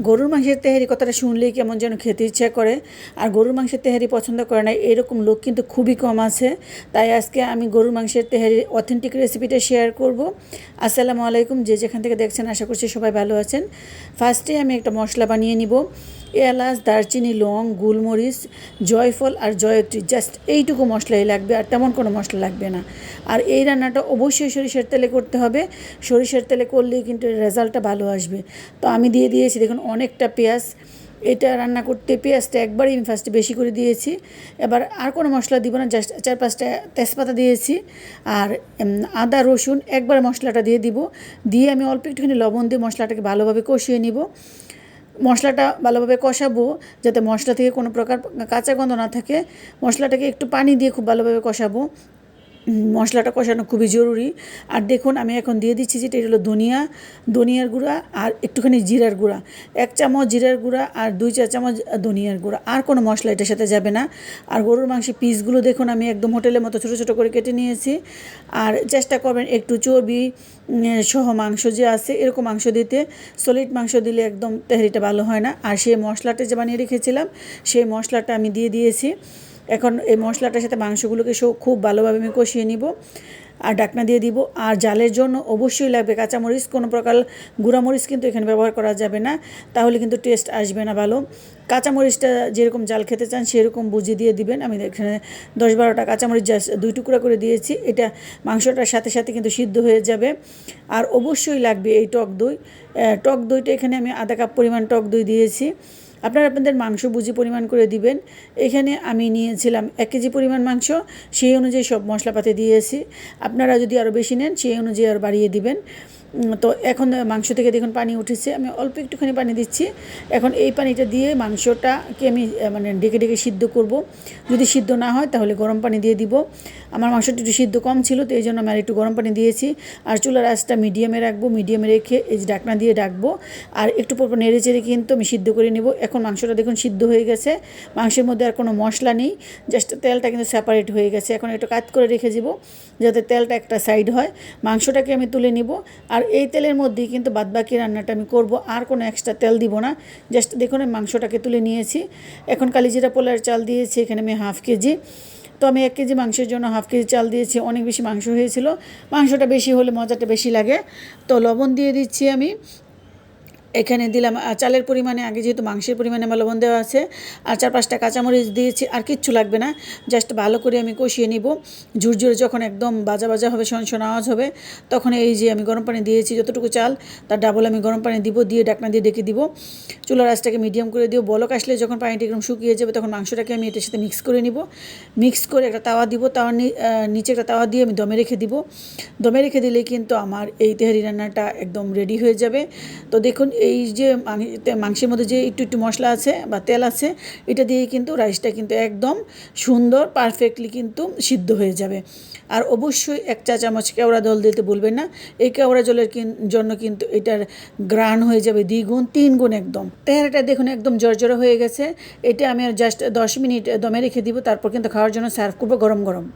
গরুর মাংসের তেহারি কথাটা শুনলেই কেমন যেন খেতে ইচ্ছা করে। আর গরুর মাংসের তেহারি পছন্দ করে না, এরকম লোক কিন্তু খুবই কম আছে। তাই আজকে আমি গরুর মাংসের তেহারির অথেন্টিক রেসিপিটা শেয়ার করব। আসসালামু আলাইকুম, যে যেখান থেকে দেখছেন আশা করছি সবাই ভালো আছেন। ফার্স্টে আমি একটা মশলা বানিয়ে নিব। এলাচ, দারচিনি, লং, গুলমরিচ, জয়ফল আর জয়ত্রী জাস্ট এইটুকু মশলাই লাগবে, আর তেমন কোনো মশলা লাগবে না। আর এই রান্নাটা অবশ্যই সরিষার তেলে করতে হবে। সরিষার তেলে করলেই কিন্তু রেজাল্টটা ভালো আসবে। তো আমি দিয়ে দিয়েছি, দেখুন অনেকটা পেঁয়াজ, এটা রান্না করতে পেঁয়াজটা একবারই আমি ফার্স্টে বেশি করে দিয়েছি। এবার আর কোনো মশলা দিব না জাস্ট চার পাঁচটা তেজপাতা দিয়েছি আর আদা, রসুন একবার মশলাটা দিয়ে দিব। দিয়ে আমি অল্প একটুখানি লবণ দিয়ে মশলাটাকে ভালোভাবে কষিয়ে নিব। মশলাটা ভালোভাবে কষাবো যাতে মশলা থেকে কোনো প্রকার কাঁচা গন্ধ না থাকে। মশলাটাকে একটু পানি দিয়ে খুব ভালোভাবে কষাবো। মশলাটা কষানো খুবই জরুরি। আর দেখুন, আমি এখন দিয়ে দিচ্ছি যেটা, এটা হলো ধনিয়া, ধনিয়ার গুঁড়া আর একটুখানি জিরার গুঁড়া। এক চামচ জিরার গুঁড়া আর দুই চার চামচ ধনিয়ার গুঁড়া। আর কোনো মশলা এটার সাথে যাবে না। আর গরুর মাংসের পিসগুলো দেখুন, আমি একদম হোটেলের মতো ছোটো ছোটো করে কেটে নিয়েছি। আর চেষ্টা করবেন একটু চর্বি সহ মাংস যে আছে, এরকম মাংস দিতে। সলিড মাংস দিলে একদম তেহারিটা ভালো হয় না। আর সেই মশলাটা যে বানিয়ে রেখেছিলাম, সেই মশলাটা আমি দিয়ে দিয়েছি। এখন এই মশলাটার সাথে মাংসগুলোকে খুব ভালোভাবে আমি কষিয়ে নিব আর ডাকনা দিয়ে দিব। আর জালের জন্য অবশ্যই লাগবে কাঁচামরিচ। কোনো প্রকার গুঁড়ামরিচ কিন্তু এখানে ব্যবহার করা যাবে না। তাহলে কিন্তু টেস্ট আসবে না ভালো। কাঁচামরিচটা যেরকম জাল খেতে চান সেরকম বুঝিয়ে দিয়ে দিবেন। আমি এখানে দশ বারোটা কাঁচামরিচ জাস্ট দুই টুকরা করে দিয়েছি। এটা মাংসটার সাথে সাথে কিন্তু সিদ্ধ হয়ে যাবে। আর অবশ্যই লাগবে এই টক দই। টক দইটা এখানে আমি আধা কাপ পরিমাণ টক দই দিয়েছি। আপনারা আপনাদের মাংস বুঝি পরিমাণ করে দিবেন। এখানে আমি নিয়েছিলাম এক কেজি পরিমাণ মাংস, সেই অনুযায়ী সব মশলাপাতি দিয়েছি। আপনারা যদি আরও বেশি নেন, সেই অনুযায়ী আর বাড়িয়ে দিবেন। তো এখন মাংস থেকে দেখুন পানি উঠেছে। আমি অল্প একটুখানি পানি দিচ্ছি। এখন এই পানিটা দিয়ে মাংসটাকে আমি মানে ডেকে ডেকে সিদ্ধ করব। যদি সিদ্ধ না হয়, তাহলে গরম পানি দিয়ে দিব। আমার মাংসটা একটু সিদ্ধ কম ছিল, তো এই জন্য আমি আর একটু গরম পানি দিয়েছি। আর চুলার আঁচটা মিডিয়ামে রাখব। মিডিয়ামে রেখে এই যে ডাকনা দিয়ে ডাকবো আর একটু পর নেড়ে চেড়ে কিন্তু আমি সিদ্ধ করে নেব। এখন মাংসটা দেখুন সিদ্ধ হয়ে গেছে। মাংসের মধ্যে আর কোনো মশলা নেই। জাস্ট তেলটা কিন্তু সেপারেট হয়ে গেছে। এখন একটু কাত করে রেখে দিব, যাতে তেলটা একটা সাইড হয়। মাংসটাকে আমি তুলে নিব। আর এই তেলের মধ্যেই কিন্তু বাদবাকি রান্নাটা আমি করব। আর কোনো এক্সট্রা তেল দিব না। জাস্ট দেখুন আমি মাংসটাকে তুলে নিয়েছি। এখন কালিজিরা পোলার চাল দিয়েছি, এখানে আমি হাফ কেজি। তো আমি এক কেজি মাংসের জন্য হাফ কেজি চাল দিয়েছি। অনেক বেশি মাংস হয়েছিল। মাংসটা বেশি হলে মজাটা বেশি লাগে। তো লবণ দিয়ে দিচ্ছি আমি। এখানে দিলাম চালের পরিমাণে, আগে যেহেতু মাংসের পরিমাণে আমার লবণ দেওয়া আছে, আর চার পাঁচটা কাঁচামরিচ দিয়েছি, আর কিচ্ছু লাগবে না জাস্ট ভালো করে আমি কষিয়ে নিব। ঝুরঝুরে যখন একদম বাজা বাজা হবে শন আওয়াজ হবে, তখন এই যে আমি গরম পানি দিয়েছি, যতটুকু চাল, তার ডাবল আমি গরম পানি দিব, দিয়ে ডাকনা দিয়ে ডেকে দিব। চুলার আঁচটাকে মিডিয়াম করে দিব বলক আসলে যখন পানিটা একদম শুকিয়ে যাবে, তখন মাংসটাকে আমি এটার সাথে মিক্স করে নিব। মিক্স করে একটা তাওয়া দিব, তাওয়ার নিচে একটা তাওয়া দিয়ে আমি দমে রেখে দিব। দমে রেখে দিলেই কিন্তু আমার এই তেহারি রান্নাটা একদম রেডি হয়ে যাবে। তো দেখুন এই যে মাংসের মধ্যে যে একটু একটু মশলা আছে বা তেল আছে, এটা দিয়ে কিন্তু রাইসটা কিন্তু একদম সুন্দর পারফেক্টলি কিন্তু সিদ্ধ হয়ে যাবে। আর অবশ্যই এক চা চামচ কেওড়া জল দিতে বলবেন না। এই কেওড়া জলের জন্য কিন্তু এটার গ্রান হয়ে যাবে দ্বিগুণ তিন গুণ একদম। তেহারাটা দেখুন একদম জর্জরা হয়ে গেছে। এটা আমি আর জাস্ট দশ মিনিট দমে রেখে দিব, তারপর কিন্তু খাওয়ার জন্য সার্ভ করব গরম গরম।